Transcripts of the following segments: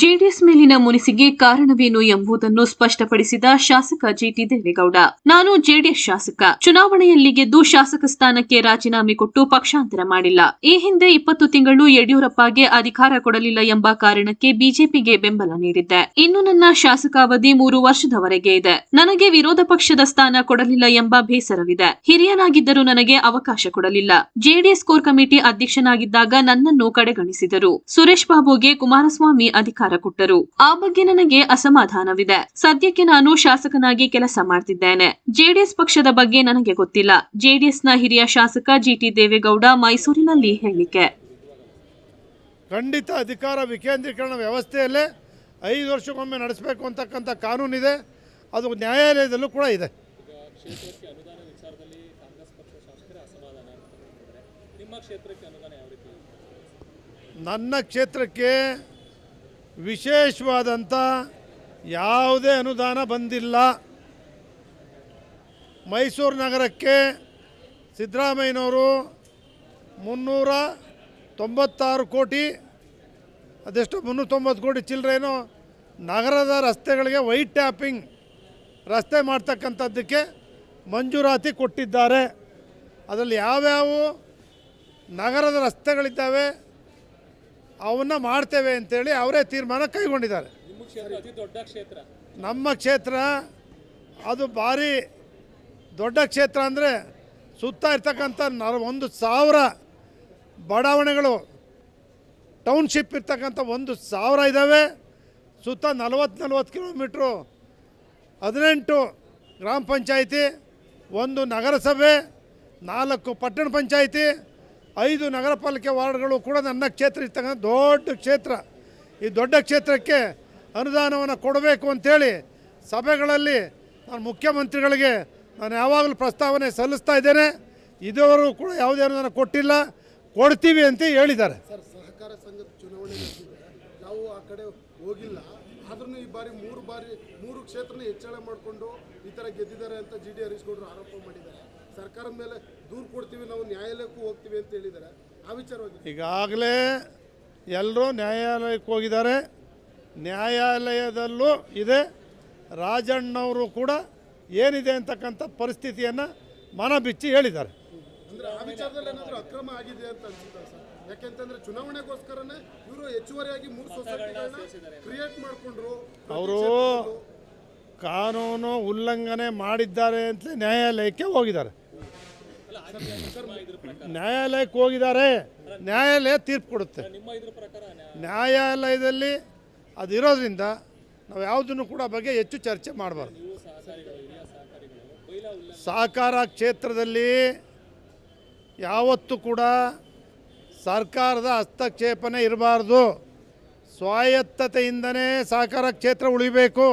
JDS ಮೇಲಿನ ಮುನಿಸಿಗೆ ಕಾರಣವೇನು ಎಂಬುದನ್ನು ಸ್ಪಷ್ಟಪಡಿಸಿದ ಶಾಸಕ ಜಿಟಿ ದೇವೇಗೌಡ. ನಾನು ಜೆಡಿಎಸ್ ಶಾಸಕ. ಚುನಾವಣೆಯಲ್ಲಿ ಗೆದ್ದು ಶಾಸಕ ಸ್ಥಾನಕ್ಕೆ ರಾಜೀನಾಮೆ ಕೊಟ್ಟು ಪಕ್ಷಾಂತರ ಮಾಡಿಲ್ಲ. ಈ ಹಿಂದೆ ಇಪ್ಪತ್ತು ತಿಂಗಳು ಯಡಿಯೂರಪ್ಪಗೆ ಅಧಿಕಾರ ಕೊಡಲಿಲ್ಲ ಎಂಬ ಕಾರಣಕ್ಕೆ ಬಿಜೆಪಿಗೆ ಬೆಂಬಲ ನೀಡಿದ್ದೆ. ಇನ್ನು ನನ್ನ ಶಾಸಕಾವಧಿ ಮೂರು ವರ್ಷದವರೆಗೆ ಇದೆ. ನನಗೆ ವಿರೋಧ ಪಕ್ಷದ ಸ್ಥಾನ ಕೊಡಲಿಲ್ಲ ಎಂಬ ಬೇಸರವಿದೆ. ಹಿರಿಯನಾಗಿದ್ದರೂ ನನಗೆ ಅವಕಾಶ ಕೊಡಲಿಲ್ಲ. ಜೆಡಿಎಸ್ ಕೋರ್ ಕಮಿಟಿ ಅಧ್ಯಕ್ಷನಾಗಿದ್ದಾಗ ನನ್ನನ್ನು ಕಡೆಗಣಿಸಿದರು. ಸುರೇಶ್ ಬಾಬುಗೆ ಕುಮಾರಸ್ವಾಮಿ ಅಧಿಕಾರ ಕೊಟ್ಟರು. ಆ ಬಗ್ಗೆ ನನಗೆ ಅಸಮಾಧಾನವಿದೆ. ಸದ್ಯಕ್ಕೆ ನಾನು ಶಾಸಕನಾಗಿ ಕೆಲಸ ಮಾಡ್ತಿದ್ದೇನೆ. ಜೆಡಿಎಸ್ ಪಕ್ಷದ ಬಗ್ಗೆ ನನಗೆ ಗೊತ್ತಿಲ್ಲ. ಜೆಡಿಎಸ್ನ ಹಿರಿಯ ಶಾಸಕ ಜಿಟಿ ದೇವೇಗೌಡ ಮೈಸೂರಿನಲ್ಲಿ ಹೇಳಿಕೆ. ಖಂಡಿತ ಅಧಿಕಾರ ವಿಕೇಂದ್ರೀಕರಣ ವ್ಯವಸ್ಥೆಯಲ್ಲೇ ಐದು ವರ್ಷಕ್ಕೊಮ್ಮೆ ನಡೆಸಬೇಕು ಅಂತಕ್ಕಂಥ ಕಾನೂನಿದೆ. ಅದು ನ್ಯಾಯಾಲಯದಲ್ಲೂ ಕೂಡ ಇದೆ. ಕ್ಷೇತ್ರಕ್ಕೆ ಅನುದಾನ ವಿಚಾರದಲ್ಲಿ ಕಾಂಗ್ರೆಸ್ ಪಕ್ಷ ಶಾಸಕರೇ ಅಸಮಾಧಾನ ವ್ಯಕ್ತಪಡಿಸಿದ್ದಾರೆ ನಿಮ್ಮ ಕ್ಷೇತ್ರಕ್ಕೆ ಅನುದಾನ ಯಾವ ರೀತಿ? ನನ್ನ ಕ್ಷೇತ್ರಕ್ಕೆ ವಿಶೇಷವಾದಂಥ ಯಾವುದೇ ಅನುದಾನ ಬಂದಿಲ್ಲ. ಮೈಸೂರು ನಗರಕ್ಕೆ ಸಿದ್ದರಾಮಯ್ಯನವರು ಮುನ್ನೂರ ತೊಂಬತ್ತಾರು ಕೋಟಿ, ಅದೆಷ್ಟು ಮುನ್ನೂರ ತೊಂಬತ್ತು ಕೋಟಿ ಚಿಲ್ಲರೇನು ನಗರದ ರಸ್ತೆಗಳಿಗೆ ವೈಟ್ ಟ್ಯಾಪಿಂಗ್ ರಸ್ತೆ ಮಾಡ್ತಕ್ಕಂಥದ್ದಕ್ಕೆ ಮಂಜೂರಾತಿ ಕೊಟ್ಟಿದ್ದಾರೆ. ಅದರಲ್ಲಿ ಯಾವ್ಯಾವ ನಗರದ ರಸ್ತೆಗಳಿದ್ದಾವೆ ಅವನ್ನ ಮಾಡ್ತೇವೆ ಅಂತೇಳಿ ಅವರೇ ತೀರ್ಮಾನ ಕೈಗೊಂಡಿದ್ದಾರೆ. ನಿಮ್ಮ ಕ್ಷೇತ್ರ ಅದು ಭಾರಿ ದೊಡ್ಡ ಕ್ಷೇತ್ರ ಅಂದರೆ ಸುತ್ತ ಇರ್ತಕ್ಕಂಥ ನರ ಒಂದು ಸಾವಿರ ಬಡಾವಣೆಗಳು ಟೌನ್ಶಿಪ್ ಇರ್ತಕ್ಕಂಥ ಒಂದು ಸಾವಿರ ಇದ್ದಾವೆ ಸುತ್ತ ನಲವತ್ತು ನಲ್ವತ್ತು ಕಿಲೋಮೀಟ್ರು ಹದಿನೆಂಟು ಗ್ರಾಮ ಪಂಚಾಯಿತಿ ಒಂದು ನಗರಸಭೆ ನಾಲ್ಕು ಪಟ್ಟಣ ಪಂಚಾಯಿತಿ ಐದು ನಗರ ಪಾಲಿಕೆ ವಾರ್ಡ್ಗಳು ಕೂಡ ನನ್ನ ಕ್ಷೇತ್ರ ಇರ್ತಕ್ಕಂಥ ದೊಡ್ಡ ಕ್ಷೇತ್ರ. ಈ ದೊಡ್ಡ ಕ್ಷೇತ್ರಕ್ಕೆ ಅನುದಾನವನ್ನು ಕೊಡಬೇಕು ಅಂಥೇಳಿ ಸಭೆಗಳಲ್ಲಿ ನಾನು ಮುಖ್ಯಮಂತ್ರಿಗಳಿಗೆ ನಾನು ಯಾವಾಗಲೂ ಪ್ರಸ್ತಾವನೆ ಸಲ್ಲಿಸ್ತಾ ಇದ್ದೇನೆ. ಇದುವರೆಗೂ ಕೂಡ ಯಾವುದೇ ಅನುದಾನ ಕೊಟ್ಟಿಲ್ಲ. ಕೊಡ್ತೀವಿ ಅಂತ ಹೇಳಿದ್ದಾರೆ. ಸಹಕಾರ ಸಂಘದ ಚುನಾವಣೆ ನಾವು ಆ ಕಡೆ ಹೋಗಿಲ್ಲ. ಆದ್ರೂ ಈ ಬಾರಿ ಮೂರು ಬಾರಿ, ಮೂರು ಕ್ಷೇತ್ರನ ಹೆಚ್ಚಳ ಮಾಡಿಕೊಂಡು ಈ ಥರ ಗೆದ್ದಿದ್ದಾರೆ ಅಂತ ಜಿ ಡಿ ಹರೀಶ್ ಆರೋಪ ಮಾಡಿದ್ದಾರೆ. ಸರ್ಕಾರದ ಮೇಲೆ ದೂರು ಕೊಡ್ತೀವಿ ನಾವು ನ್ಯಾಯಾಲಯಕ್ಕೂ ಹೋಗ್ತೀವಿ ಅಂತ ಹೇಳಿದ್ದಾರೆ. ಆ ವಿಚಾರವಾಗಿ ಈಗಾಗಲೇ ಎಲ್ಲರೂ ನ್ಯಾಯಾಲಯಕ್ಕೆ ಹೋಗಿದ್ದಾರೆ. ನ್ಯಾಯಾಲಯದಲ್ಲೂ ಇದೆ. ರಾಜಣ್ಣವರು ಕೂಡ ಏನಿದೆ ಅಂತಕ್ಕಂಥ ಪರಿಸ್ಥಿತಿಯನ್ನು ಮನ ಬಿಚ್ಚಿ ಹೇಳಿದ್ದಾರೆ. ಅಂದ್ರೆ ಆ ವಿಚಾರದಲ್ಲಿ ಏನಾದರೂ ಅಕ್ರಮ ಆಗಿದೆ ಅಂತ ಅನ್ಸುತ್ತೆ ಸರ್? ಯಾಕೆಂತಂದ್ರೆ ಚುನಾವಣೆಗೋಸ್ಕರನೇ ಇವರು ಹೆಚ್ಚುವರಿಯಾಗಿ ಮೂರು ಸೊಸೈಟಿಗಳನ್ನ ಕ್ರಿಯೇಟ್ ಮಾಡಿಕೊಂಡ್ರು ಅವರು ಕಾನೂನು ಉಲ್ಲಂಘನೆ ಮಾಡಿದ್ದಾರೆ ಅಂತಲೇ ನ್ಯಾಯಾಲಯಕ್ಕೆ ಹೋಗಿದ್ದಾರೆ. ನ್ಯಾಯಾಲಯಕ್ಕೆ ಹೋಗಿದ್ದಾರೆ. ನ್ಯಾಯಾಲಯ ತೀರ್ಪು ಕೊಡುತ್ತೆ. ನ್ಯಾಯಾಲಯದಲ್ಲಿ ಅದಿರೋದ್ರಿಂದ ನಾವು ಯಾವುದನ್ನು ಕೂಡ ಬಗ್ಗೆ ಹೆಚ್ಚು ಚರ್ಚೆ ಮಾಡಬಾರ್ದು. ಸಹಕಾರ ಕ್ಷೇತ್ರದಲ್ಲಿ ಯಾವತ್ತೂ ಕೂಡ ಸರ್ಕಾರದ ಹಸ್ತಕ್ಷೇಪನೆ ಇರಬಾರ್ದು. ಸ್ವಾಯತ್ತತೆಯಿಂದನೇ ಸಹಕಾರ ಕ್ಷೇತ್ರ ಉಳಿಬೇಕು.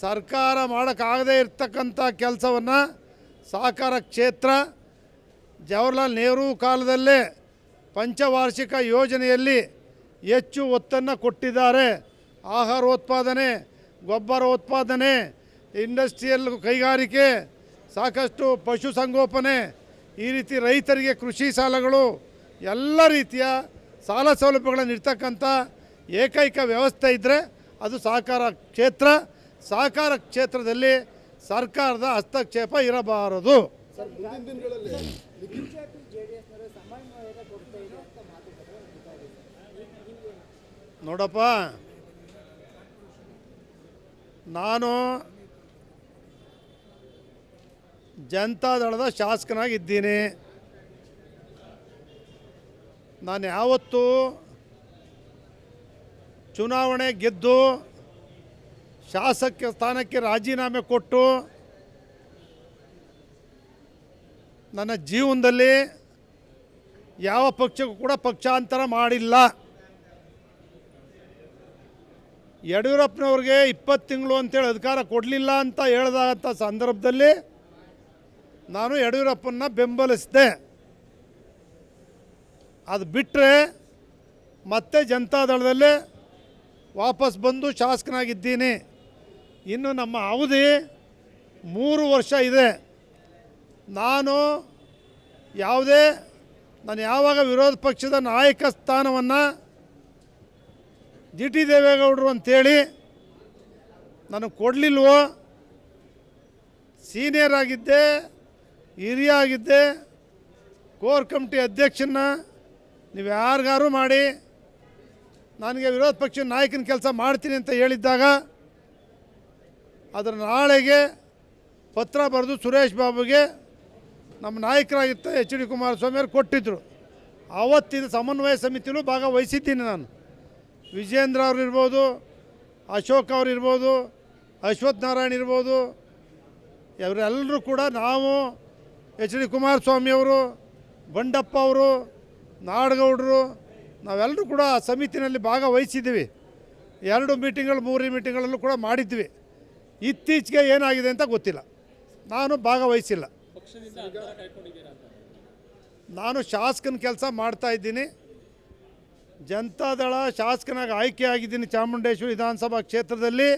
ಸರ್ಕಾರ ಮಾಡೋಕ್ಕಾಗದೇ ಇರ್ತಕ್ಕಂಥ ಕೆಲಸವನ್ನು ಸಹಕಾರ ಕ್ಷೇತ್ರ ಜವಾಹರ್ಲಾಲ್ ನೆಹರು ಕಾಲದಲ್ಲೇ ಪಂಚವಾರ್ಷಿಕ ಯೋಜನೆಯಲ್ಲಿ ಹೆಚ್ಚು ಒತ್ತನ್ನು ಕೊಟ್ಟಿದ್ದಾರೆ. ಆಹಾರ ಉತ್ಪಾದನೆ, ಗೊಬ್ಬರ ಉತ್ಪಾದನೆ ಇಂಡಸ್ಟ್ರಿಯಲ್ ಕೈಗಾರಿಕೆ, ಸಾಕಷ್ಟು ಪಶುಸಂಗೋಪನೆ ಈ ರೀತಿ ರೈತರಿಗೆ ಕೃಷಿ ಸಾಲಗಳು, ಎಲ್ಲ ರೀತಿಯ ಸಾಲ ಸೌಲಭ್ಯಗಳನ್ನು ಇರ್ತಕ್ಕಂಥ ಏಕೈಕ ವ್ಯವಸ್ಥೆ ಇದ್ದರೆ ಅದು ಸಹಕಾರ ಕ್ಷೇತ್ರ. ಸಹಕಾರ ಕ್ಷೇತ್ರದಲ್ಲಿ ಸರ್ಕಾರದ ಹಸ್ತಕ್ಷೇಪ ಇರಬಾರದು. ಮುಂದಿನ ದಿನಗಳಲ್ಲಿ. ನೋಡಪ್ಪ ನಾನು ಜನತಾದಳದ ಶಾಸಕನಾಗಿದ್ದೀನಿ. ನಾನು ಯಾವತ್ತೂ ಚುನಾವಣೆ ಗೆದ್ದು ಶಾಸಕ ಸ್ಥಾನಕ್ಕೆ ರಾಜೀನಾಮೆ ಕೊಟ್ಟು ನನ್ನ ಜೀವನದಲ್ಲಿ ಯಾವ ಪಕ್ಷಕ್ಕೂ ಕೂಡ ಪಕ್ಷಾಂತರ ಮಾಡಿಲ್ಲ. ಯಡಿಯೂರಪ್ಪನವ್ರಿಗೆ ಇಪ್ಪತ್ತು ತಿಂಗಳು ಅಂತೇಳಿ ಅಧಿಕಾರ ಕೊಡಲಿಲ್ಲ ಅಂತ ಹೇಳಿದಂಥ ಸಂದರ್ಭದಲ್ಲಿ ನಾನು ಯಡಿಯೂರಪ್ಪನ ಬೆಂಬಲಿಸಿದೆ. ಅದು ಬಿಟ್ಟರೆ ಮತ್ತೆ ಜನತಾದಳದಲ್ಲಿ ವಾಪಸ್ ಬಂದು ಶಾಸಕನಾಗಿದ್ದೀನಿ. ಇನ್ನು ನಮ್ಮ ಅವಧಿ ಮೂರು ವರ್ಷ ಇದೆ. ನಾನು ಯಾವುದೇ, ನಾನು ಯಾವಾಗ ವಿರೋಧ ಪಕ್ಷದ ನಾಯಕ ಸ್ಥಾನವನ್ನು ಜಿ ಟಿ ದೇವೇಗೌಡರು ಅಂತೇಳಿ ನನಗೆ ಕೊಡಲಿಲ್ವೋ? ಸೀನಿಯರ್ ಆಗಿದ್ದೆ, ಹಿರಿಯ ಆಗಿದ್ದೆ, ಕೋರ್ ಕಮಿಟಿ ಅಧ್ಯಕ್ಷನ ನೀವು ಯಾರಿಗಾರು ಮಾಡಿ, ನನಗೆ ವಿರೋಧ ಪಕ್ಷದ ನಾಯಕನ ಕೆಲಸ ಮಾಡ್ತೀನಿ ಅಂತ ಹೇಳಿದ್ದಾಗ ಅದರ ನಾಳೆಗೆ ಪತ್ರ ಬರೆದು ಸುರೇಶ್ ಬಾಬುಗೆ ನಮ್ಮ ನಾಯಕರಾಗಿತ್ತ ಎಚ್ ಡಿ ಕುಮಾರಸ್ವಾಮಿ ಅವರು ಕೊಟ್ಟಿದ್ದರು ಆವತ್ತಿನ ಸಮನ್ವಯ ಸಮಿತಿಯಲ್ಲೂ ಭಾಗವಹಿಸಿದ್ದೀನಿ ನಾನು. ವಿಜೇಂದ್ರ ಅವ್ರು ಇರ್ಬೋದು, ಅಶೋಕ್ ಅವ್ರು ಇರ್ಬೋದು, ಅಶ್ವಥ್ ನಾರಾಯಣ್ ಇರ್ಬೋದು, ಇವರೆಲ್ಲರೂ ಕೂಡ ನಾವು ಎಚ್ ಡಿ ಕುಮಾರಸ್ವಾಮಿ ಅವರು, ಬಂಡಪ್ಪ ಅವರು, ನಾಡಗೌಡರು, ನಾವೆಲ್ಲರೂ ಕೂಡ ಆ ಸಮಿತಿನಲ್ಲಿ ಭಾಗವಹಿಸಿದ್ದೀವಿ. ಎರಡು ಮೀಟಿಂಗ್ಗಳು, ಮೂರು ಮೀಟಿಂಗ್ಗಳಲ್ಲೂ ಕೂಡ ಮಾಡಿದ್ವಿ. ಇತ್ತೀಚೆಗೆ ಏನಾಗಿದೆ ಅಂತ ಗೊತ್ತಿಲ್ಲ. ನಾನು ಭಾಗವಹಿಸಿಲ್ಲ. ನಾನು ಶಾಸಕನ ಕೆಲಸ ಮಾಡ್ತಾ ಇದ್ದೀನಿ. ಜನತಾದಳ ಶಾಸಕನಾಗಿ ಆಯ್ಕೆ ಆಗಿದ್ದೀನಿ ಚಾಮುಂಡೇಶ್ವರಿ ವಿಧಾನಸಭಾ ಕ್ಷೇತ್ರದಲ್ಲಿ.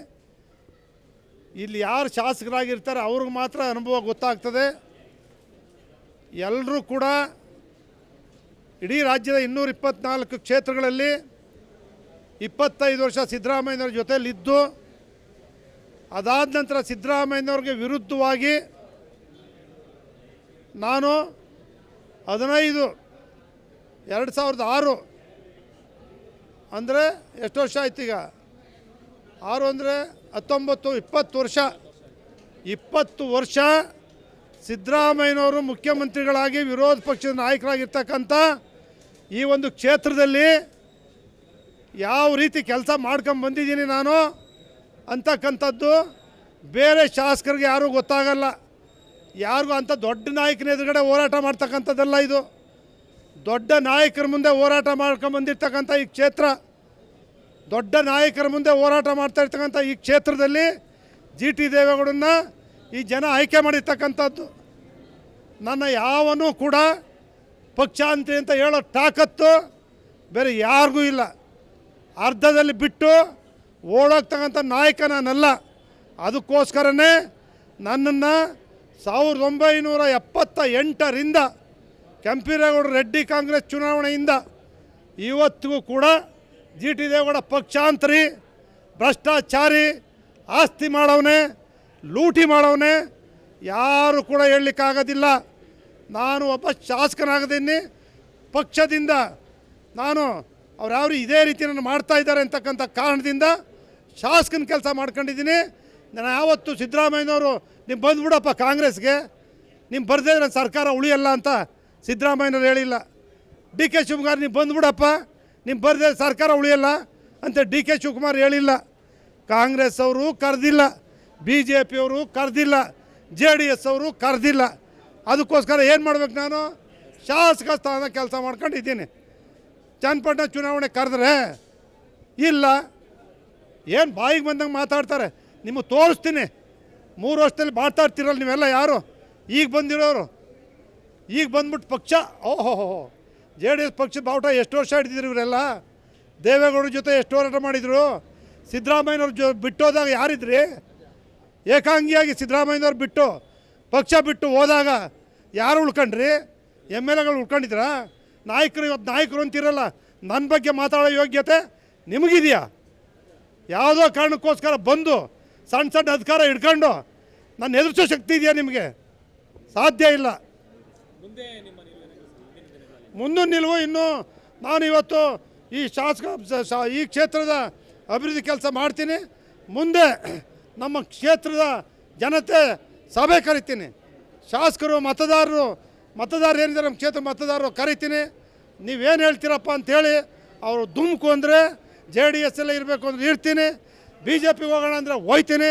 ಇಲ್ಲಿ ಯಾರು ಶಾಸಕರಾಗಿರ್ತಾರೆ ಅವ್ರಿಗೆ ಮಾತ್ರ ಅನುಭವ ಗೊತ್ತಾಗ್ತದೆ. ಎಲ್ಲರೂ ಕೂಡ ಇಡೀ ರಾಜ್ಯದ ಇನ್ನೂರ ಇಪ್ಪತ್ನಾಲ್ಕು ಕ್ಷೇತ್ರಗಳಲ್ಲಿ ಇಪ್ಪತ್ತೈದು ವರ್ಷ ಸಿದ್ದರಾಮಯ್ಯನವ್ರ ಜೊತೆಯಲ್ಲಿದ್ದು, ಅದಾದ ನಂತರ ಸಿದ್ದರಾಮಯ್ಯನವ್ರಿಗೆ ವಿರುದ್ಧವಾಗಿ ನಾನು ಹದಿನೈದು, ಎರಡು ಸಾವಿರದ ಆರು. ಅಂದರೆ ಎಷ್ಟು ವರ್ಷ ಆಯ್ತು ಈಗ? ಆರು ಅಂದರೆ ಹತ್ತೊಂಬತ್ತು, ಇಪ್ಪತ್ತು ವರ್ಷ. ಇಪ್ಪತ್ತು ವರ್ಷ ಸಿದ್ದರಾಮಯ್ಯನವರು ಮುಖ್ಯಮಂತ್ರಿಗಳಾಗಿ ವಿರೋಧ ಪಕ್ಷದ ನಾಯಕರಾಗಿರ್ತಕ್ಕಂಥ ಈ ಒಂದು ಕ್ಷೇತ್ರದಲ್ಲಿ ಯಾವ ರೀತಿ ಕೆಲಸ ಮಾಡ್ಕೊಂಡು ಬಂದಿದ್ದೀನಿ ನಾನು ಅಂತಕ್ಕಂಥದ್ದು ಬೇರೆ ಶಾಸಕರಿಗೆ ಯಾರೂ ಗೊತ್ತಾಗಲ್ಲ. ಯಾರಿಗೂ ಅಂಥ ದೊಡ್ಡ ನಾಯಕನ ಎದುರುಗಡೆ ಹೋರಾಟ ಮಾಡ್ತಕ್ಕಂಥದ್ದಲ್ಲ ಇದು. ದೊಡ್ಡ ನಾಯಕರ ಮುಂದೆ ಹೋರಾಟ ಮಾಡ್ಕೊಂಡು ಬಂದಿರ್ತಕ್ಕಂಥ ಈ ಕ್ಷೇತ್ರ, ದೊಡ್ಡ ನಾಯಕರ ಮುಂದೆ ಹೋರಾಟ ಮಾಡ್ತಾ ಇರ್ತಕ್ಕಂಥ ಈ ಕ್ಷೇತ್ರದಲ್ಲಿ ಜಿ ಟಿ ದೇವೇಗೌಡನ್ನ ಈ ಜನ ಆಯ್ಕೆ ಮಾಡಿರ್ತಕ್ಕಂಥದ್ದು. ನನ್ನ ಯಾವನೂ ಕೂಡ ಪಕ್ಷಾಂತಿ ಅಂತ ಹೇಳೋ ತಾಕತ್ತು ಬೇರೆ ಯಾರಿಗೂ ಇಲ್ಲ. ಅರ್ಧದಲ್ಲಿ ಬಿಟ್ಟು ಓಡೋಗ್ತಕ್ಕಂಥ ನಾಯಕ ನಾನಲ್ಲ ಅದಕ್ಕೋಸ್ಕರನೇ ನನ್ನನ್ನು ಸಾವಿರದ ಒಂಬೈನೂರ ಎಪ್ಪತ್ತ ಎಂಟರಿಂದ ಕೆಂಪೇಗೌಡ ರೆಡ್ಡಿ ಕಾಂಗ್ರೆಸ್ ಚುನಾವಣೆಯಿಂದ ಇವತ್ತಿಗೂ ಕೂಡ ಜಿ ಟಿ ದೇವೇಗೌಡ ಪಕ್ಷಾಂತರಿ, ಭ್ರಷ್ಟಾಚಾರಿ, ಆಸ್ತಿ ಮಾಡವನೇ, ಲೂಟಿ ಮಾಡವನೇ, ಯಾರು ಕೂಡ ಹೇಳಲಿಕ್ಕಾಗೋದಿಲ್ಲ. ನಾನು ಒಬ್ಬ ಶಾಸಕನಾಗದೀನಿ ಪಕ್ಷದಿಂದ ನಾನು ಅವ್ರು ಯಾವ ಇದೇ ರೀತಿ ನಾನು ಮಾಡ್ತಾ ಇದ್ದಾರೆ ಅಂತಕ್ಕಂಥ ಕಾರಣದಿಂದ ಶಾಸಕನ ಕೆಲಸ ಮಾಡ್ಕೊಂಡಿದ್ದೀನಿ. ನಾನು ಯಾವತ್ತು ಸಿದ್ದರಾಮಯ್ಯನವರು ನೀವು ಬಂದ್ಬಿಡಪ್ಪ ಕಾಂಗ್ರೆಸ್ಗೆ. ನಿಮ್ಮ ಬರ್ದೇ ಇದ್ರೆ ಸರ್ಕಾರ ಉಳಿಯಲ್ಲ ಅಂತ ಸಿದ್ದರಾಮಯ್ಯನವ್ರು ಹೇಳಿಲ್ಲ. ಡಿ ಕೆ ಶಿವಕುಮಾರ್ ನೀವು ಬಂದ್ಬಿಡಪ್ಪ ನಿಮ್ಮ ಬರ್ದೇ ಸರ್ಕಾರ ಉಳಿಯಲ್ಲ ಅಂತ ಡಿ ಕೆ ಶಿವಕುಮಾರ್ ಹೇಳಿಲ್ಲ. ಕಾಂಗ್ರೆಸ್ ಅವರು ಕರೆದಿಲ್ಲ ಬಿ ಜೆ ಪಿಯವರು ಕರೆದಿಲ್ಲ, ಜೆ ಡಿ ಎಸ್ ಅವರು ಕರೆದಿಲ್ಲ. ಅದಕ್ಕೋಸ್ಕರ ಏನು ಮಾಡ್ಬೇಕು ನಾನು? ಶಾಸಕ ಸ್ಥಾನ ಕೆಲಸ ಮಾಡ್ಕೊಂಡಿದ್ದೀನಿ. ಚನ್ನಪಟ್ಟಣ ಚುನಾವಣೆ ಕರೆದ್ರೆ ಇಲ್ಲ. ಏನು ಬಾಯಿಗೆ ಬಂದಂಗೆ ಮಾತಾಡ್ತಾರೆ? ನಿಮಗೆ ತೋರಿಸ್ತೀನಿ. ಮೂರು ವರ್ಷದಲ್ಲಿ ಮಾತಾಡ್ತಿರಲ್ಲ ನೀವೆಲ್ಲ ಯಾರು? ಈಗ ಬಂದಿರೋರು. ಈಗ ಬಂದ್ಬಿಟ್ಟು ಪಕ್ಷ ಓಹೋ ಜೆ ಡಿ ಎಸ್ ಪಕ್ಷದ ಬಾವುಟ ಎಷ್ಟು ವರ್ಷ ಹಿಡಿದಿದ್ರು ಇವರೆಲ್ಲ? ದೇವೇಗೌಡರ ಜೊತೆ ಎಷ್ಟು ಹೋರಾಟ ಮಾಡಿದರು? ಸಿದ್ದರಾಮಯ್ಯನವ್ರ ಜೊ, ಬಿಟ್ಟೋದಾಗ ಯಾರಿದ್ರಿ? ಏಕಾಂಗಿಯಾಗಿ ಸಿದ್ದರಾಮಯ್ಯನವ್ರು ಬಿಟ್ಟು, ಪಕ್ಷ ಬಿಟ್ಟು ಹೋದಾಗ ಯಾರು ಉಳ್ಕೊಂಡ್ರಿ? ಎಂ ಎಲ್ ಎಗಳು ಉಳ್ಕೊಂಡಿದ್ರಾ? ನಾಯಕರು ಇವತ್ತು ನಾಯಕರು ಅಂತಿರಲ್ಲ ನನ್ನ ಬಗ್ಗೆ ಮಾತಾಡೋ ಯೋಗ್ಯತೆ ನಿಮಗಿದೆಯಾ? ಯಾವುದೋ ಕಾರಣಕ್ಕೋಸ್ಕರ ಬಂದು ಸಣ್ಣ ಸಣ್ಣ ಅಧಿಕಾರ ಹಿಡ್ಕೊಂಡು ನನ್ನ ಎದುರಿಸೋ ಶಕ್ತಿ ಇದೆಯಾ ನಿಮಗೆ? ಸಾಧ್ಯ ಇಲ್ಲ. ಮುಂದಿನ ನಿಲುವು ಇನ್ನು ನಾನು ಇವತ್ತು ಈ ಶಾಸಕ ಈ ಕ್ಷೇತ್ರದ ಅಭಿವೃದ್ಧಿ ಕೆಲಸ ಮಾಡ್ತೀನಿ. ಮುಂದೆ ನಮ್ಮ ಕ್ಷೇತ್ರದ ಜನತೆ ಸಭೆ ಕರಿತೀನಿ. ಶಾಸಕರು, ಮತದಾರರು ಮತದಾರರು ಏನಿದ್ದಾರೆ ನಮ್ಮ ಕ್ಷೇತ್ರ ಮತದಾರರು ಕರಿತೀನಿ. ನೀವೇನು ಹೇಳ್ತೀರಪ್ಪ ಅಂತೇಳಿ ಅವರು ದುಮ್ಕು ಅಂದರೆ ಜೆ ಡಿ ಎಸ್ ಎಲ್ಲ ಇರಬೇಕು ಅಂದರೆ ಇರ್ತೀನಿ. ಬಿ ಜೆ ಪಿಗೆ ಹೋಗೋಣ ಅಂದರೆ ಹೋಯ್ತೀನಿ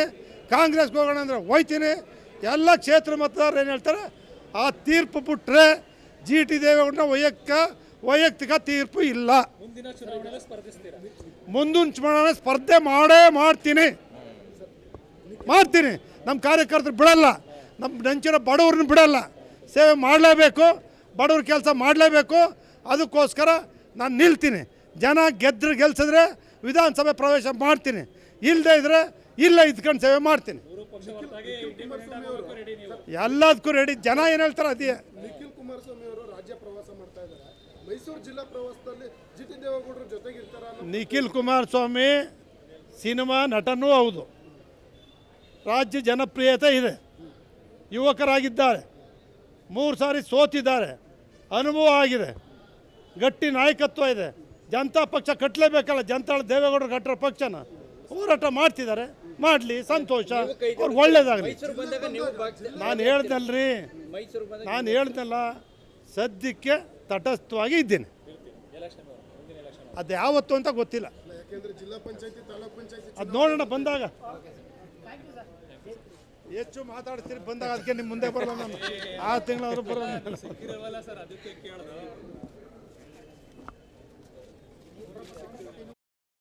ಕಾಂಗ್ರೆಸ್ಗೆ ಹೋಗೋಣ ಅಂದರೆ ಹೋಯ್ತೀನಿ. ಎಲ್ಲ ಕ್ಷೇತ್ರ ಮತದಾರರು ಏನು ಹೇಳ್ತಾರೆ? ಆ ತೀರ್ಪು ಬಿಟ್ಟರೆ ಜಿ ಟಿ ದೇವೇಗೌಡನ ವೈಯಕ್ತಿಕ ವೈಯಕ್ತಿಕ ತೀರ್ಪು ಇಲ್ಲ. ಮುಂದಿನ ಚುನಾವಣೆ ಸ್ಪರ್ಧೆ ಮಾಡೇ ಮಾಡ್ತೀನಿ. ಮಾಡ್ತೀನಿ. ನಮ್ಮ ಕಾರ್ಯಕರ್ತರು ಬಿಡಲ್ಲ. ನಮ್ಮ ನೆಂಚಿನ ಬಡವ್ರನ್ನ ಬಿಡಲ್ಲ. ಸೇವೆ ಮಾಡಲೇಬೇಕು ಬಡವ್ರ ಕೆಲಸ ಮಾಡಲೇಬೇಕು. ಅದಕ್ಕೋಸ್ಕರ ನಾನು ನಿಲ್ತೀನಿ. ಜನ ಗೆದ್ರೆ ಗೆಲ್ಸಿದ್ರೆ ವಿಧಾನಸಭೆ ಪ್ರವೇಶ ಮಾಡ್ತೀನಿ. ಇಲ್ಲದೆ ಇದ್ರೆ ಇಲ್ಲ ಇದ್ಕೊಂಡು ಸೇವೆ ಮಾಡ್ತೀನಿ. ಎಲ್ಲದಕ್ಕೂ ರೆಡಿ ಜನ ಏನು ಹೇಳ್ತಾರೆ ಅದೇ. ನಿಖಿಲ್ ಕುಮಾರಸ್ವಾಮಿ ಅವರು ರಾಜ್ಯ ಪ್ರವಾಸ ಮಾಡ್ತಾ ಇದ್ದಾರೆ. ಮೈಸೂರು ಜಿಲ್ಲಾ ಪ್ರವಾಸದಲ್ಲಿ ಜಿ ಟಿ ಜೊತೆಗೆ ಜೊತೆಗಿರ್ತಾರ ನಿಖಿಲ್ ಕುಮಾರಸ್ವಾಮಿ ಸಿನಿಮಾ ನಟನೂ ಹೌದು. ರಾಜ್ಯ ಜನಪ್ರಿಯತೆ ಇದೆ. ಯುವಕರಾಗಿದ್ದಾರೆ. ಮೂರು ಸಾರಿ ಸೋತಿದ್ದಾರೆ. ಅನುಭವ ಆಗಿದೆ. ಗಟ್ಟಿ ನಾಯಕತ್ವ ಇದೆ. ಜನತಾ ಪಕ್ಷ ಕಟ್ಟಲೇಬೇಕಲ್ಲ ಜನತಾಳ ದೇವೇಗೌಡರು ಕಟ್ಟರ ಪಕ್ಷನ. ಹೋರಾಟ ಮಾಡ್ತಿದ್ದಾರೆ. ಮಾಡಲಿ ಸಂತೋಷ. ಅವ್ರು ಒಳ್ಳೇದಾಗಲಿ. ನಾನು ಹೇಳ್ದಲ್ರಿ. ನಾನು ಹೇಳ್ದಲ್ಲ ಸದ್ಯಕ್ಕೆ ತಟಸ್ಥವಾಗಿ ಇದ್ದೀನಿ. ಅದು ಯಾವತ್ತು ಅಂತ ಗೊತ್ತಿಲ್ಲ. ಯಾಕೆಂದ್ರೆ ಜಿಲ್ಲಾ ಪಂಚಾಯತಿ ತಾಲೂಕ್ ಪಂಚಾಯತಿ ಅದು ನೋಡೋಣ ಬಂದಾಗ. ಹೆಚ್ಚು ಮಾತಾಡ್ತೀರಿ ಬಂದಾಗ ಅದಕ್ಕೆ ನಿಮ್ಮ ಮುಂದೆ ಬರೋಣ ನಾನು ಆ ತಿಂಗಳವರು ಬರೋಲ್ಲ